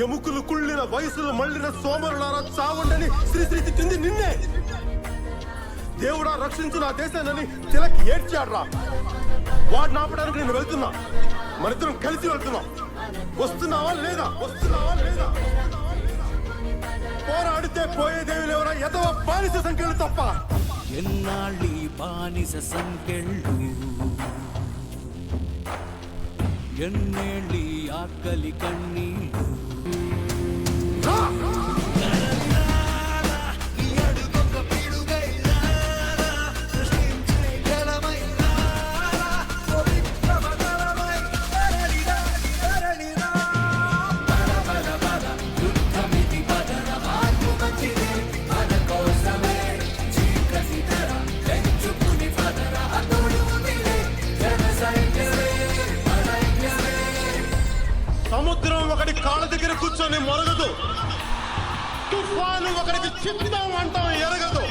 ఎముకలు కుళ్ళిన వయసులు మళ్ళిన సోమరులారా చావండని శ్రీశ్రీ తిట్టింది నిన్నే. దేవుడా రక్షించు నా దేశాన్ని తిలక్ ఏడ్చాడ్రా. వాడిని ఆపడానికి నేను వెళ్తున్నా. మనిద్దరం కలిసి వెళ్తున్నాం. వస్తున్నావా లేదా? వస్తున్నావా లేదా? పోరాడితే పోయేదేవి లేవరా. ఎదవ బానిస సంఖ్యలు తప్ప. ఎన్నాళ్ళి బానిస సంకెళ్ళు ఎన్నేళ్ళి ఆకలి కన్నీళ్ళు? Ha! ఒకటి కాళ్ళ దగ్గర కూర్చొని మొరగదు. తుఫాను ఒకటికి చిత్తం అంటాం ఎరగదు.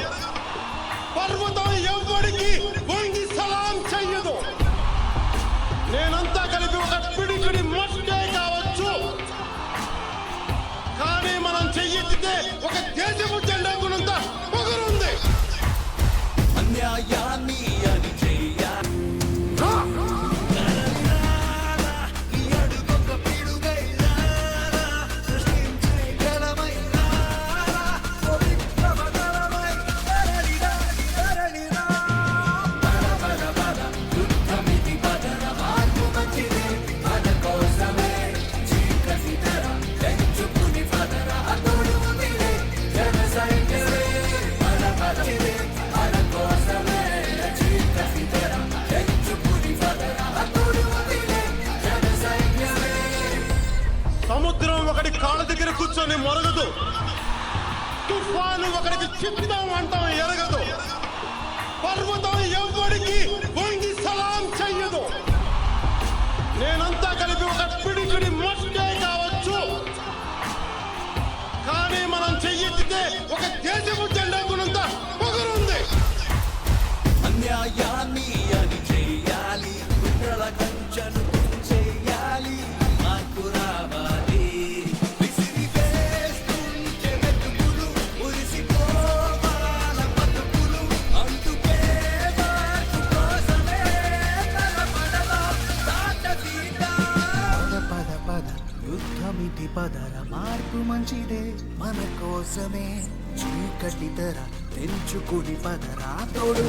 కూర్చొని మొరగదు. తుఫాను ఒకరికి చిత్తం అంటాం ఎరగదు. పర్వతం ఎవరికి వంగి సలాం చెయ్యదు. నేనంతా కలిపి ఒక పిడికిడి మట్టే కావచ్చు. కానీ మనం చెయ్యెత్తితే ఒక దేశపు పదర మార్పు మంచిదే మన కోసమే. చీకటి తెర తెంచుకుని పదరా తోడు